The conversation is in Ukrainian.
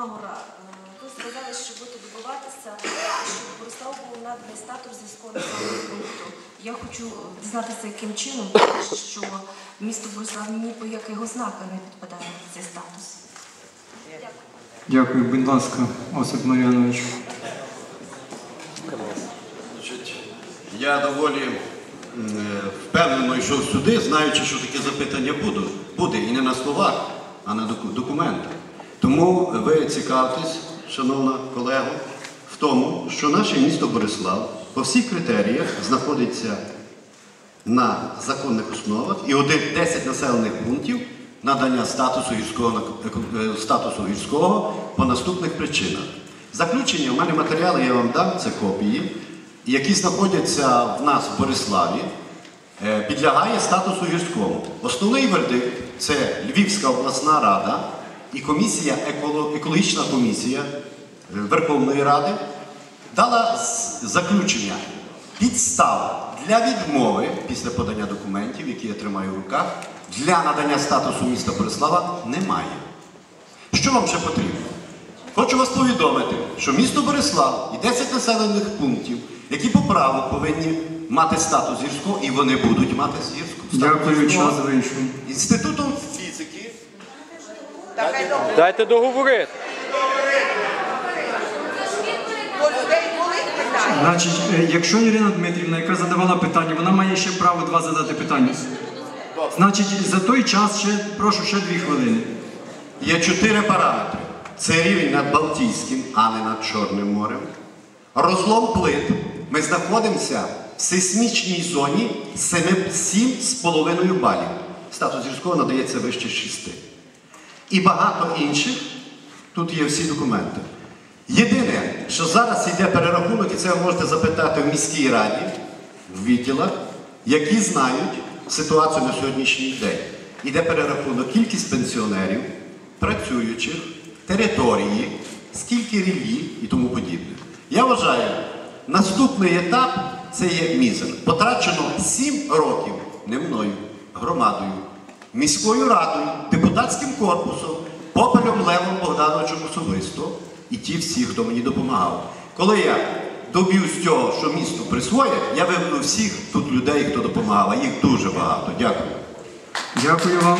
Мамора, ви е, сказали, що будете добиватися, щоб Бориславу був наданий статус зв'язкового національного пункту. Я хочу дізнатися, яким чином, що місто Борислав ні по яких ознаках не підпадає на цей статус. Дякую. Дякую, будь ласка, Осип Мар'янович. Я доволі е, впевнено йшов сюди, знаючи, що таке запитання буде, буде і не на словах, а на документах. Тому ви цікавтесь, шановна колега, в тому, що наше місто Борислав по всіх критеріях знаходиться на законних основах і один 10 населених пунктів надання статусу гірського е, статусу гірського по наступних причинах. Заключення, у мене матеріали я вам дам, це копії, які знаходяться в нас в Бориславі, е, підлягає статусу гірському. Основний вердикт це Львівська обласна рада і комісія, екологічна комісія е, Верховної Ради дала заключення підстав для відмови після подання документів, які я тримаю в руках, для надання статусу міста Борислава немає. Що вам ще потрібно? Хочу вас повідомити, що місто Борислав і 10 населених пунктів, які по праву повинні мати статус гірського, і вони будуть мати статус Дякую, гірського. час вийшов. Інститутом Дайте договорити. Значить, е, якщо Ірина Дмитрівна, яка задавала питання, вона має ще право два задати питання. Значить, за той час ще прошу ще дві хвилини. Є чотири параметри. Це рівень над Балтійським, а не над Чорним морем. Розлом плит. Ми знаходимося в сейсмічній зоні 7,5 балів. Статус гірського надається вище 6. І багато інших. Тут є всі документи. Єдине, що зараз йде перерахунок, і це ви можете запитати в міській раді, в відділах, які знають ситуацію на сьогоднішній день. Іде перерахунок кількість пенсіонерів, працюючих, території, скільки ріллі і тому подібне. Я вважаю, наступний етап це є мізер. Потрачено 7 років не мною, громадою, міською радою, депутатським корпусом, попелем Левом Богдановичем особисто і ті всі, хто мені допомагав. Коли я доб'юсь цього, що місто присвоє, я вивну всіх тут людей, хто допомагав, їх дуже багато. Дякую. Дякую вам.